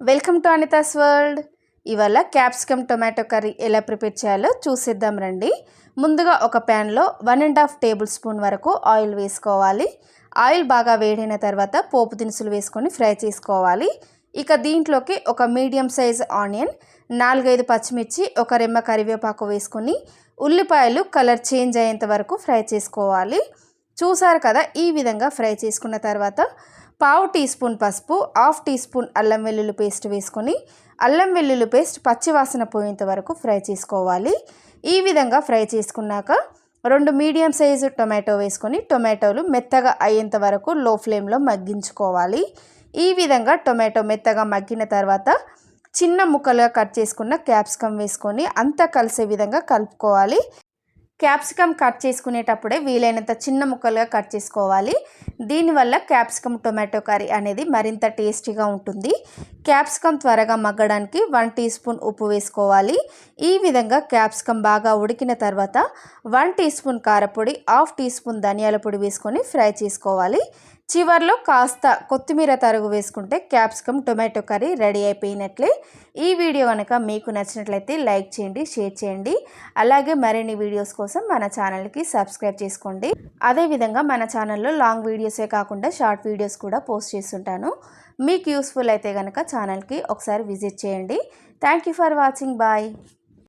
Welcome to Anitha's world. ఇవాళ capsicum tomato curry ఎలా prepare చేయాలో చూసేద్దాం రండి. ముందుగా ఒక ప్యాన్లో one and half tablespoon వరకు ఆయిల్ వేసుకోవాలి. ఆయిల్ బాగా వేడైన తర్వాత పోపు దినుసులు వేసుకొని ఫ్రై చేసుకోవాలి. ఇక దీంట్లోకి ఒక మీడియం సైజ్ ఆనియన్ నాలుగైదు పచ్చిమిర్చి ఒక రెమ్మ కరివేపాకు వేసుకొని ఉల్లిపాయలు కలర్ చేంజ్ అయ్యేంత వరకు ఫ్రై చేసుకోవాలి. చూసారు కదా ఈ విధంగా ఫ్రై చేసుకున్న తర్వాత పావు టీ స్పూన్ పసుపు హాఫ్ టీ స్పూన్ అల్లం వెల్లుల్లి పేస్ట్ వేసుకొని అల్లం వెల్లుల్లి పేస్ట్ పచ్చివాసన పోయేంత వరకు ఫ్రై చేసుకోవాలి. ఈ విధంగా ఫ్రై చేసుకున్నాక రెండు మీడియం సైజు టొమాటో వేసుకొని టొమాటోలు మెత్తగా అయ్యేంత వరకు లో ఫ్లేమ్లో మగ్గించుకోవాలి. ఈ విధంగా టొమాటో మెత్తగా మగ్గిన తర్వాత చిన్న ముక్కలుగా కట్ చేసుకున్న క్యాప్సికమ్ వేసుకొని అంతా కలిసే విధంగా కలుపుకోవాలి. క్యాప్సికమ్ కట్ చేసుకునేటప్పుడే వీలైనంత చిన్న ముక్కలుగా కట్ చేసుకోవాలి. దీనివల్ల క్యాప్సికమ్ టొమాటో కర్రీ అనేది మరింత టేస్టీగా ఉంటుంది. క్యాప్సికమ్ త్వరగా మగ్గడానికి వన్ టీ స్పూన్ ఉప్పు వేసుకోవాలి. ఈ విధంగా క్యాప్సికమ్ బాగా ఉడికిన తర్వాత వన్ టీ స్పూన్ కారపొడి హాఫ్ టీ స్పూన్ ధనియాల పొడి వేసుకొని ఫ్రై చేసుకోవాలి. చివర్లో కాస్త కొత్తిమీర తరుగు వేసుకుంటే క్యాప్సికమ్ టొమాటో కర్రీ రెడీ అయిపోయినట్లే. ఈ వీడియో కనుక మీకు నచ్చినట్లయితే లైక్ చేయండి షేర్ చేయండి. అలాగే మరిన్ని వీడియోస్ కోసం మన ఛానల్కి సబ్స్క్రైబ్ చేసుకోండి. అదేవిధంగా మన ఛానల్లో లాంగ్ వీడియోసే కాకుండా షార్ట్ వీడియోస్ కూడా పోస్ట్ చేస్తుంటాను. మీకు యూస్ఫుల్ అయితే కనుక ఛానల్కి ఒకసారి విజిట్ చేయండి. Thank for watching. బాయ్.